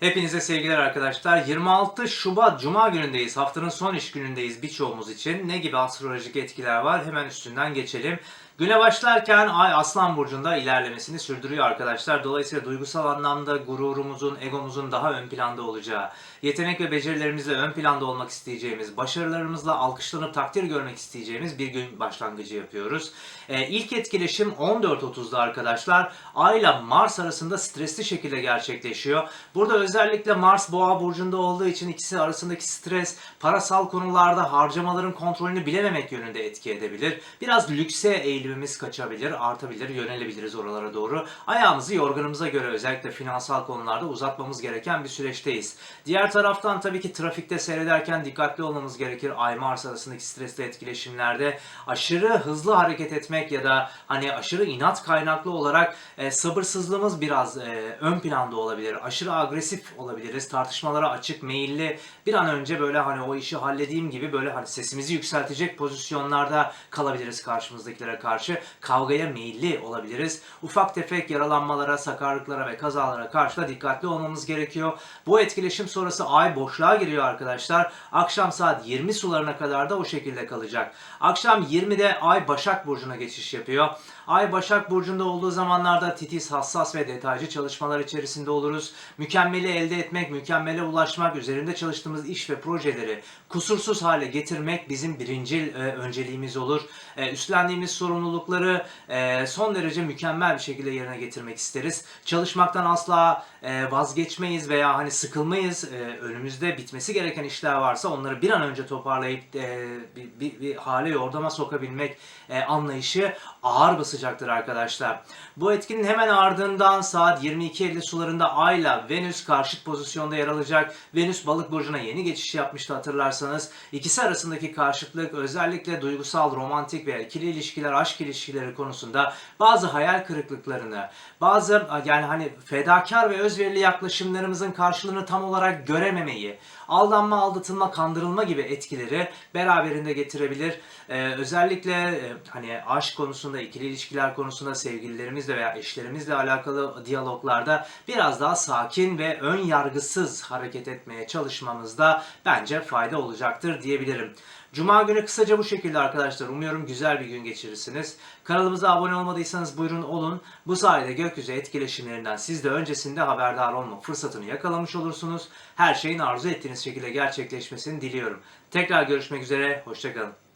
Hepinize sevgiler arkadaşlar. 26 Şubat Cuma günündeyiz. Haftanın son iş günündeyiz birçoğumuz için. Ne gibi astrolojik etkiler var? Hemen üstünden geçelim. Güne başlarken Ay Aslan Burcu'nda ilerlemesini sürdürüyor arkadaşlar. Dolayısıyla duygusal anlamda gururumuzun, egomuzun daha ön planda olacağı, yetenek ve becerilerimizle ön planda olmak isteyeceğimiz, başarılarımızla alkışlanıp takdir görmek isteyeceğimiz bir gün başlangıcı yapıyoruz. Ee, ilk etkileşim 14.30'da arkadaşlar. Ay ile Mars arasında stresli şekilde gerçekleşiyor. Burada özellikle Mars Boğa burcunda olduğu için ikisi arasındaki stres parasal konularda harcamaların kontrolünü bilememek yönünde etki edebilir. Biraz lükse eğilimimiz kaçabilir, artabilir, yönelebiliriz oralara doğru. Ayağımızı yorganımıza göre özellikle finansal konularda uzatmamız gereken bir süreçteyiz. Diğer taraftan tabii ki trafikte seyrederken dikkatli olmamız gerekir. Ay Mars arasındaki stresli etkileşimlerde aşırı hızlı hareket etmek ya da hani aşırı inat kaynaklı olarak e, sabırsızlığımız biraz e, ön planda olabilir. Aşırı agresif olabiliriz. Tartışmalara açık, meyilli bir an önce böyle hani o işi halledeyim gibi böyle hani sesimizi yükseltecek pozisyonlarda kalabiliriz karşımızdakilere karşı. Kavgaya meyilli olabiliriz. Ufak tefek yaralanmalara, sakarlıklara ve kazalara karşı da dikkatli olmamız gerekiyor. Bu etkileşim sonrası ay boşluğa giriyor arkadaşlar. Akşam saat 20 sularına kadar da o şekilde kalacak. Akşam 20'de ay Başak Burcu'na geçiş yapıyor. Ay Başak Burcu'nda olduğu zamanlarda titiz, hassas ve detaycı çalışmalar içerisinde oluruz. Mükemmeli elde etmek, mükemmele ulaşmak, üzerinde çalıştığımız iş ve projeleri kusursuz hale getirmek bizim birincil e, önceliğimiz olur. E, üstlendiğimiz sorumlulukları e, son derece mükemmel bir şekilde yerine getirmek isteriz. Çalışmaktan asla e, vazgeçmeyiz veya hani sıkılmayız. E, önümüzde bitmesi gereken işler varsa onları bir an önce toparlayıp e, bir, bir, bir hale yordama sokabilmek e, anlayışı ağır basacaktır arkadaşlar. Bu etkinin hemen ardından saat 22.50 sularında Ay ile Venüs karşıt pozisyonda yer alacak. Venüs balık burcuna yeni geçiş yapmıştı hatırlarsanız. İkisi arasındaki karşıtlık özellikle duygusal, romantik veya ikili ilişkiler, aşk ilişkileri konusunda bazı hayal kırıklıklarını, bazı yani hani fedakar ve özverili yaklaşımlarımızın karşılığını tam olarak görememeyi, aldanma, aldatılma, kandırılma gibi etkileri beraberinde getirebilir. Ee, özellikle e, hani aşk konusunda, ikili ilişkiler konusunda sevgililerimizle veya eşlerimizle alakalı diyaloglarda biraz daha sakin ve ön yargısız hareket etmeye çalışmamızda bence fayda olacaktır diyebilirim. Cuma günü kısaca bu şekilde arkadaşlar. Umuyorum güzel bir gün geçirirsiniz. Kanalımıza abone olmadıysanız buyurun olun. Bu sayede gökyüzü etkileşimlerinden siz de öncesinde haberdar olma fırsatını yakalamış olursunuz. Her şeyin arzu ettiğiniz şekilde gerçekleşmesini diliyorum. Tekrar görüşmek üzere. Hoşçakalın.